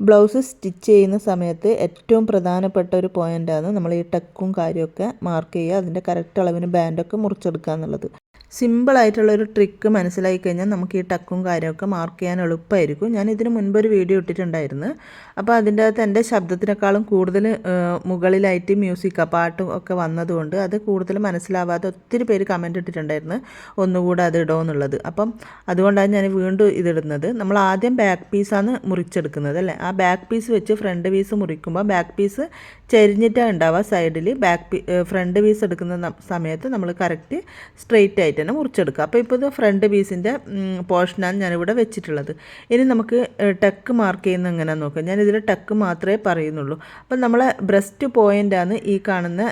Blouse stitch ചെയ്യുന്ന സമയത്ത് ഏറ്റവും പ്രധാനപ്പെട്ട ഒരു പോയിന്റാണ് നമ്മൾ ഈ ടക്കും കാര്യമൊക്കെ മാർക്ക് ചെയ്യുക. അതിന്റെ കറക്റ്റ് അളവിന് ബാൻഡൊക്കെ മുറിച്ചെടുക്കുക എന്നുള്ളത്. സിമ്പിളായിട്ടുള്ള ഒരു ട്രിക്ക് മനസ്സിലായി കഴിഞ്ഞാൽ നമുക്ക് ഈ ടക്കും കാര്യമൊക്കെ മാർക്ക് ചെയ്യാൻ എളുപ്പമായിരിക്കും. ഞാൻ ഇതിന് മുൻപ് ഒരു വീഡിയോ ഇട്ടിട്ടുണ്ടായിരുന്നു. അപ്പോൾ അതിന്റെ അകത്ത് എന്റെ ശബ്ദത്തിനേക്കാളും കൂടുതൽ മുകളിലായിട്ട് മ്യൂസിക് പാട്ടും ഒക്കെ വന്നതുകൊണ്ട് അത് കൂടുതൽ മനസ്സിലാവാതെ ഒത്തിരി പേര് കമന്റ് ഇട്ടിട്ടുണ്ടായിരുന്നു. ഒന്നുകൂടെ അത് ഇടുമെന്നുള്ളത് അപ്പം അതുകൊണ്ടാണ് ഞാൻ വീണ്ടും ഇതിടുന്നത്. നമ്മൾ ആദ്യം ബാക്ക് പീസാണ് മുറിച്ചെടുക്കുന്നത് അല്ലേ? ആ ബാക്ക് പീസ് വെച്ച് ഫ്രണ്ട് പീസ് മുറിക്കുമ്പോൾ ബാക്ക് പീസ് ചരിഞ്ഞിട്ടാണ് ഉണ്ടാവുക. സൈഡിൽ ബാക്ക് ഫ്രണ്ട് പീസ് എടുക്കുന്ന സമയത്ത് നമ്മൾ കറക്റ്റ് സ്ട്രെയിറ്റ് ആയിട്ട് തന്നെ മുറിച്ചെടുക്കുക. അപ്പോൾ ഇപ്പോൾ ഇത് ഫ്രണ്ട് പീസിന്റെ പോർഷനാണ് ഞാനിവിടെ വെച്ചിട്ടുള്ളത്. ഇനി നമുക്ക് ടക്ക് മാർക്ക് ചെയ്യുന്ന എങ്ങനെയാണെന്ന് നോക്കാം. ഞാനിതിൽ ടക്ക് മാത്രമേ പറയുന്നുള്ളൂ. അപ്പം നമ്മളെ ബ്രസ്റ്റ് പോയിന്റാണ് ഈ കാണുന്ന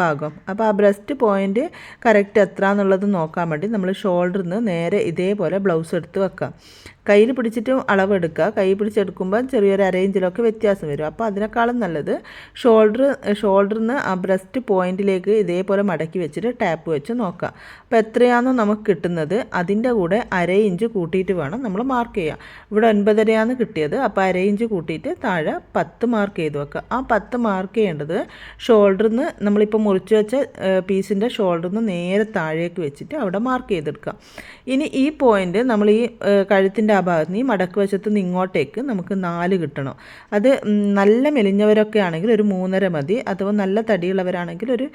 ഭാഗം. അപ്പോൾ ആ ബ്രസ്റ്റ് പോയിന്റ് കറക്റ്റ് എത്ര എന്നുള്ളത് നോക്കാൻ വേണ്ടി നമ്മൾ ഷോൾഡറിൽ നിന്ന് നേരെ ഇതേപോലെ ബ്ലൗസ് എടുത്ത് വെക്കാം കയ്യിൽ പിടിച്ചിട്ട് അളവെടുക്കുക. കൈ പിടിച്ചെടുക്കുമ്പോൾ ചെറിയൊരു അരയിഞ്ചിലൊക്കെ വ്യത്യാസം വരും. അപ്പോൾ അതിനേക്കാളും നല്ലത് ഷോൾഡർ ഷോൾഡറിൽ നിന്ന് ആ ബ്രസ്റ്റ് പോയിന്റിലേക്ക് ഇതേപോലെ മടക്കി വെച്ചിട്ട് ടാപ്പ് വെച്ച് നോക്കുക. അപ്പോൾ എത്രയാണോ നമുക്ക് കിട്ടുന്നത് അതിന്റെ കൂടെ അര ഇഞ്ച് കൂട്ടിയിട്ട് വേണം നമ്മൾ മാർക്ക് ചെയ്യുക ഇവിടെ ഒൻപതരയാണ് കിട്ടിയത്. അപ്പോൾ അര ഇഞ്ച് കൂട്ടിയിട്ട് താഴെ പത്ത് മാർക്ക് ചെയ്ത് വെക്കുക. ആ പത്ത് മാർക്ക് ചെയ്യേണ്ടത് ഷോൾഡറിൽ നിന്ന് നമ്മളിപ്പോൾ മുറിച്ച് വെച്ച പീസിന്റെ ഷോൾഡറിൽ നിന്ന് നേരെ താഴേക്ക് വെച്ചിട്ട് അവിടെ മാർക്ക് ചെയ്തെടുക്കുക. ഇനി ഈ പോയിന്റ് നമ്മൾ ഈ കഴുത്തിന്റെ ആ ഭാഗത്ത് നിന്ന് മടക്ക് വശത്ത് നിന്ന് ഇങ്ങോട്ടേക്ക് നമുക്ക് നാല് കിട്ടണം. അത് നല്ല മെലിഞ്ഞവരൊക്കെ ആണെങ്കിൽ ഒരു മൂന്നര മതി. അഥവാ നല്ല തടിയുള്ളവരാണെങ്കിൽ ഒരു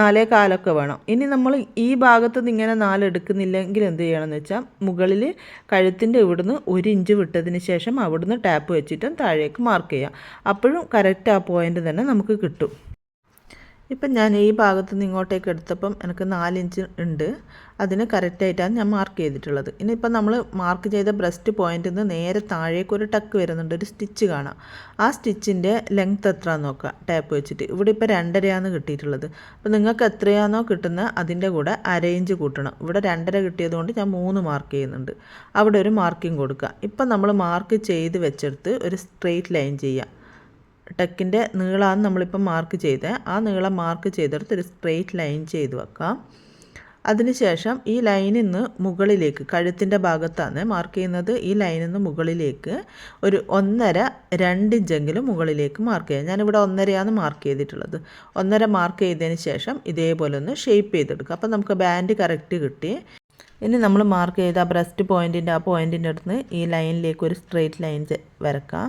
നാലേ കാലൊക്കെ വേണം. ഇനി നമ്മൾ ഈ ഭാഗത്ത് നിന്ന് ഇങ്ങനെ നാല് എടുക്കുന്നില്ലെങ്കിൽ എന്ത് ചെയ്യണമെന്ന് വെച്ചാൽ മുകളിൽ കഴുത്തിന്റെ ഇവിടുന്ന് ഒരു ഇഞ്ച് വിട്ടതിന് ശേഷം അവിടുന്ന് ടാപ്പ് വെച്ചിട്ടും താഴേക്ക് മാർക്ക് ചെയ്യാം. അപ്പോഴും കറക്റ്റ് ആ പോയിന്റ് തന്നെ നമുക്ക് കിട്ടും. ഇപ്പം ഞാൻ ഈ ഭാഗത്ത് നിന്ന് ഇങ്ങോട്ടേക്ക് എടുത്തപ്പം എനിക്ക് നാലിഞ്ച് ഉണ്ട്. അതിന് കറക്റ്റായിട്ടാണ് ഞാൻ മാർക്ക് ചെയ്തിട്ടുള്ളത്. ഇനിയിപ്പം നമ്മൾ മാർക്ക് ചെയ്ത ബ്രസ്റ്റ് പോയിന്റിൽ നിന്ന് നേരെ താഴേക്ക് ഒരു ടക്ക് വരുന്നുണ്ട്. ഒരു സ്റ്റിച്ച് കാണാം. ആ സ്റ്റിച്ചിന്റെ ലെങ്ത് എത്രയാണെന്ന് നോക്കുക ടാപ്പ് വെച്ചിട്ട്. ഇവിടെ ഇപ്പോൾ രണ്ടരയാണ് കിട്ടിയിട്ടുള്ളത്. അപ്പോൾ നിങ്ങൾക്ക് എത്രയാണോ കിട്ടുന്നത് അതിന്റെ കൂടെ അരയിഞ്ച് കൂട്ടണം. ഇവിടെ രണ്ടര കിട്ടിയതുകൊണ്ട് ഞാൻ മൂന്ന് മാർക്ക് ചെയ്യുന്നുണ്ട്. അവിടെ ഒരു മാർക്കിംഗ് കൊടുക്കുക ഇപ്പം നമ്മൾ മാർക്ക് ചെയ്ത് വെച്ചെടുത്ത് ഒരു സ്ട്രെയിറ്റ് ലൈൻ ചെയ്യുക ടെക്കിന്റെ നീളമാണ് നമ്മളിപ്പോൾ മാർക്ക് ചെയ്തത്. ആ നീളം മാർക്ക് ചെയ്തെടുത്ത് ഒരു സ്ട്രെയിറ്റ് ലൈൻ ചെയ്ത് വെക്കാം. അതിനുശേഷം ഈ ലൈനിൽ നിന്ന് മുകളിലേക്ക് കഴുത്തിന്റെ ഭാഗത്താണ് മാർക്ക് ചെയ്യുന്നത്. ഈ ലൈനിൽ നിന്ന് മുകളിലേക്ക് ഒരു ഒന്നര രണ്ട് ഇഞ്ചെങ്കിലും മുകളിലേക്ക് മാർക്ക് ചെയ്യാം. ഞാനിവിടെ ഒന്നരയാണ് മാർക്ക് ചെയ്തിട്ടുള്ളത്. ഒന്നര മാർക്ക് ചെയ്തതിന് ശേഷം ഇതേപോലെ ഒന്ന് ഷേപ്പ് ചെയ്തെടുക്കുക അപ്പോൾ നമുക്ക് ബാൻഡ് കറക്റ്റ് കിട്ടി. ഇനി നമ്മൾ മാർക്ക് ചെയ്ത ബ്രസ്റ്റ് പോയിന്റിന്റെ ആ പോയിന്റിന്റെ അടുത്ത് ഈ ലൈനിലേക്ക് ഒരു സ്ട്രെയിറ്റ് ലൈൻ വരക്കുക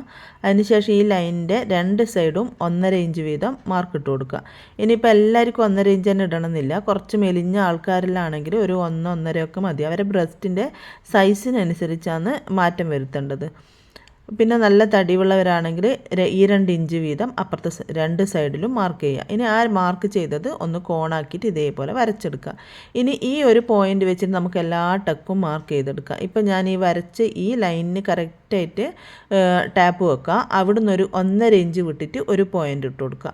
അതിനുശേഷം ഈ ലൈനിന്റെ രണ്ട് സൈഡും ഒന്നര ഇഞ്ച് വീതം മാർക്ക് ഇട്ട് കൊടുക്കുക. ഇനിയിപ്പോൾ എല്ലാവർക്കും ഒന്നര ഇഞ്ച് തന്നെ ഇടണമെന്നില്ല. കുറച്ച് മെലിഞ്ഞ ആൾക്കാരിലാണെങ്കിൽ ഒരു ഒന്ന് ഒന്നരയൊക്കെ മതി. അവരെ ബ്രസ്റ്റിന്റെ സൈസിനനുസരിച്ചാണ് മാറ്റം വരുത്തേണ്ടത്. പിന്നെ നല്ല തടിയുള്ളവരാണെങ്കിൽ ഈ രണ്ട് ഇഞ്ച് വീതം അപ്പുറത്തെ രണ്ട് സൈഡിലും മാർക്ക് ചെയ്യുക. ഇനി ആ മാർക്ക് ചെയ്തത് ഒന്ന് കോണാക്കിയിട്ട് ഇതേപോലെ വരച്ചെടുക്കുക. ഇനി ഈ ഒരു പോയിന്റ് വെച്ചിട്ട് നമുക്ക് എല്ലാ ടക്കും മാർക്ക് ചെയ്തെടുക്കുക. ഇപ്പം ഞാൻ ഈ വരച്ച് ഈ ലൈനിന് കറക്റ്റായിട്ട് ടാപ്പ് വെക്കുക. അവിടുന്ന് ഒരു ഒന്നര ഇഞ്ച് വിട്ടിട്ട് ഒരു പോയിന്റ് ഇട്ട് കൊടുക്കുക.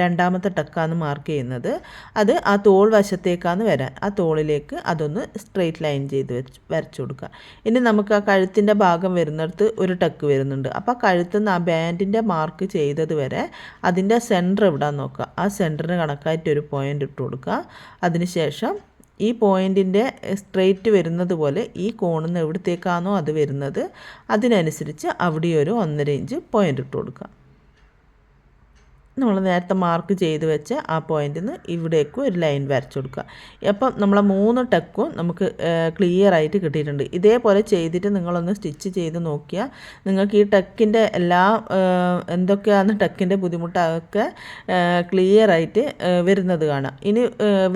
രണ്ടാമത്തെ ടക്കാണ് മാർക്ക് ചെയ്യുന്നത്. അത് ആ തോൾ വശത്തേക്കാണ് വരാൻ ആ തോളിലേക്ക് അതൊന്ന് സ്ട്രെയിറ്റ് ലൈൻ ചെയ്ത് വെച്ച് വരച്ചു കൊടുക്കുക. ഇനി നമുക്ക് ആ കഴുത്തിന്റെ ഭാഗം വരുന്നിടത്ത് ഒരു ടക്ക് വരുന്നുണ്ട്. അപ്പോൾ കഴുത്തുനിന്ന് ആ ബാൻഡിന്റെ മാർക്ക് ചെയ്തത് വരെ അതിന്റെ സെന്റർ ഇവിടെ നോക്കുക. ആ സെന്ററിന് കണക്കായിട്ട് ഒരു പോയിന്റ് ഇട്ട് കൊടുക്കുക. അതിനുശേഷം ഈ പോയിന്റിന്റെ സ്ട്രെയിറ്റ് വരുന്നത് പോലെ ഈ കോണിൽ നിന്ന് എവിടത്തേക്കാണോ അത് വരുന്നത് അതിനനുസരിച്ച് അവിടെ ഒരു ഒന്നര ഇഞ്ച് പോയിന്റ് ഇട്ട് കൊടുക്കുക. നമ്മൾ നേരത്തെ മാർക്ക് ചെയ്ത് വെച്ച ആ പോയിന്റിൽ നിന്ന് ഇവിടേക്ക് ഒരു ലൈൻ വരച്ചു കൊടുക്കുക. അപ്പം നമ്മളെ മൂന്ന് ടെക്കും നമുക്ക് ക്ലിയർ ആയിട്ട് കിട്ടിയിട്ടുണ്ട്. ഇതേപോലെ ചെയ്തിട്ട് നിങ്ങളൊന്ന് സ്റ്റിച്ച് ചെയ്ത് നോക്കിയാൽ നിങ്ങൾക്ക് ഈ ടെക്കിന്റെ എല്ലാ എന്തൊക്കെയാണ് ടെക്കിന്റെ ബുദ്ധിമുട്ടൊക്കെ ക്ലിയർ ആയിട്ട് വരുന്നത് കാണാം. ഇനി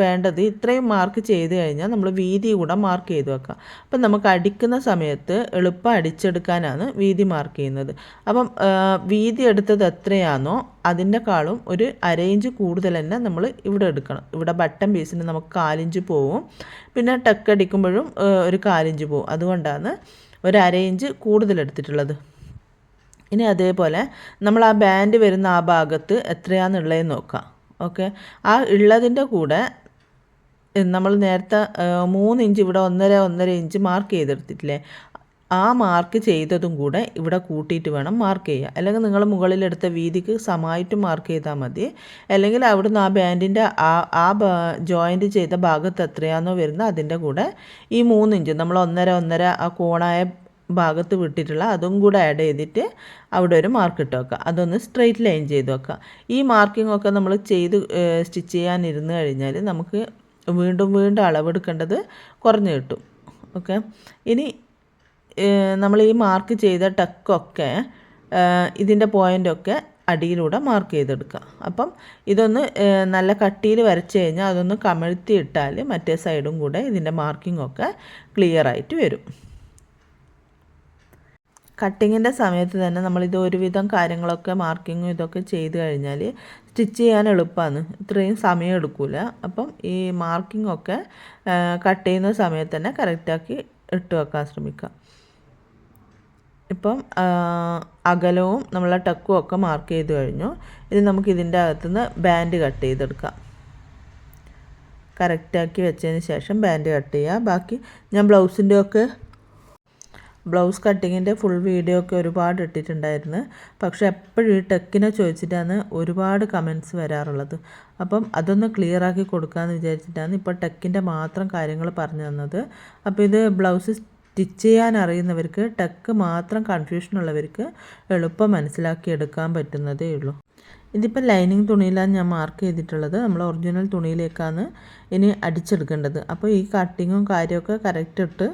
വേണ്ടത് ഇത്രയും മാർക്ക് ചെയ്ത് കഴിഞ്ഞാൽ നമ്മൾ വീതി കൂടെ മാർക്ക് ചെയ്ത് വെക്കാം. അപ്പം നമുക്ക് അടിക്കുന്ന സമയത്ത് എളുപ്പം അടിച്ചെടുക്കാനാണ് വീതി മാർക്ക് ചെയ്യുന്നത്. അപ്പം വീതി എടുത്തത് എത്രയാണോ അതിന്റെക്കാളും ഒരു അരയിഞ്ച് കൂടുതൽ തന്നെ നമ്മൾ ഇവിടെ എടുക്കണം. ഇവിടെ ബട്ടൺ പീസിന് നമുക്ക് കാലിഞ്ച് പോവും. പിന്നെ ടക്ക് അടിക്കുമ്പോഴും ഒരു കാലിഞ്ച് പോവും. അതുകൊണ്ടാണ് ഒരു അരയിഞ്ച് കൂടുതൽ എടുത്തിട്ടുള്ളത്. ഇനി അതേപോലെ നമ്മൾ ആ ബാൻഡ് വരുന്ന ആ ഭാഗത്ത് എത്രയാണെന്നുള്ളതെന്ന് നോക്കാം. ഓക്കെ? ആ ഉള്ളതിന്റെ കൂടെ നമ്മൾ നേരത്തെ മൂന്ന് ഇഞ്ച് ഇവിടെ ഒന്നര ഒന്നര ഇഞ്ച് മാർക്ക് ചെയ്തെടുത്തിട്ടില്ലേ? ആ മാർക്ക് ചെയ്തതും കൂടെ ഇവിടെ കൂട്ടിയിട്ട് വേണം മാർക്ക് ചെയ്യുക അല്ലെങ്കിൽ നിങ്ങൾ മുകളിലെടുത്ത വീതിക്ക് സമമായിട്ട് മാർക്ക് ചെയ്താൽ മതി. അല്ലെങ്കിൽ അവിടുന്ന് ആ ബാൻഡിന്റെ ആ ആ ജോയിന്റ് ചെയ്ത ഭാഗത്ത് എത്രയാണോ വരുന്നത് അതിന്റെ കൂടെ ഈ മൂന്നിഞ്ച് നമ്മൾ ഒന്നര ഒന്നര ആ കോണായ ഭാഗത്ത് വിട്ടിട്ടുള്ള അതും കൂടെ ആഡ് ചെയ്തിട്ട് അവിടെ ഒരു മാർക്ക് ഇട്ട് വെക്കുക. അതൊന്ന് സ്ട്രെയിറ്റ് ലൈൻ ചെയ്ത് വെക്കുക. ഈ മാർക്കിംഗ് ഒക്കെ നമ്മൾ ചെയ്ത് സ്റ്റിച്ച് ചെയ്യാനിരുന്ന് കഴിഞ്ഞാൽ നമുക്ക് വീണ്ടും വീണ്ടും അളവെടുക്കേണ്ടത് കുറഞ്ഞു കിട്ടും. ഓക്കെ ഇനി നമ്മൾ ഈ മാർക്ക് ചെയ്ത ടക്കൊക്കെ ഇതിന്റെ പോയിന്റൊക്കെ അടിയിലൂടെ മാർക്ക് ചെയ്തെടുക്കുക അപ്പം ഇതൊന്ന് നല്ല കട്ടിയിൽ വരച്ച് കഴിഞ്ഞാൽ അതൊന്ന് കമഴ്ത്തി ഇട്ടാൽ മറ്റേ സൈഡും കൂടെ ഇതിന്റെ മാർക്കിംഗ് ഒക്കെ ക്ലിയർ ആയിട്ട് വരും. കട്ടിങ്ങിന്റെ സമയത്ത് തന്നെ നമ്മളിത് ഒരുവിധം കാര്യങ്ങളൊക്കെ മാർക്കിങ്ങും ഇതൊക്കെ ചെയ്ത് കഴിഞ്ഞാൽ സ്റ്റിച്ച് ചെയ്യാൻ എളുപ്പമാണ് ഇത്രയും സമയം എടുക്കില്ല അപ്പം ഈ മാർക്കിംഗ് ഒക്കെ കട്ട് ചെയ്യുന്ന സമയത്ത് തന്നെ കറക്റ്റാക്കി ഇട്ട് വെക്കാൻ ശ്രമിക്കുക ഇപ്പം അകലവും നമ്മളെ ടക്കും ഒക്കെ മാർക്ക് ചെയ്ത് കഴിഞ്ഞു. ഇനി നമുക്ക് ഇതിന്റെ അകത്തുനിന്ന് ബാൻഡ് കട്ട് ചെയ്തെടുക്കാം. കറക്റ്റാക്കി വെച്ചതിന് ശേഷം ബാൻഡ് കട്ട് ചെയ്യുക ബാക്കി ഞാൻ ബ്ലൗസിന്റെ ഒക്കെ ബ്ലൗസ് കട്ടിങ്ങിന്റെ ഫുൾ വീഡിയോ ഒക്കെ ഒരുപാട് ഇട്ടിട്ടുണ്ടായിരുന്നു. പക്ഷേ എപ്പോഴും ഈ ടെക്കിനെ ചോദിച്ചിട്ടാണ് ഒരുപാട് കമൻസ് വരാറുള്ളത്. അപ്പം അതൊന്ന് ക്ലിയർ ആക്കി കൊടുക്കാമെന്ന് വിചാരിച്ചിട്ടാണ് ഇപ്പോൾ ടെക്കിന്റെ മാത്രം കാര്യങ്ങൾ പറഞ്ഞു തന്നത്. അപ്പോൾ ഇത് ബ്ലൗസ് സ്റ്റിച്ച് ചെയ്യാൻ അറിയുന്നവർക്ക് ടക്ക് മാത്രം കൺഫ്യൂഷൻ ഉള്ളവർക്ക് എളുപ്പം മനസ്സിലാക്കി എടുക്കാൻ പറ്റുന്നതേ ഉള്ളൂ. ഇതിപ്പോൾ ലൈനിങ് തുണിയിലാണ് ഞാൻ മാർക്ക് ചെയ്തിട്ടുള്ളത്. നമ്മൾ ഒറിജിനൽ തുണിയിലേക്കാണ് ഇനി അടിച്ചെടുക്കേണ്ടത്. അപ്പോൾ ഈ കട്ടിങ്ങും കാര്യമൊക്കെ കറക്റ്റ് ഇട്ട്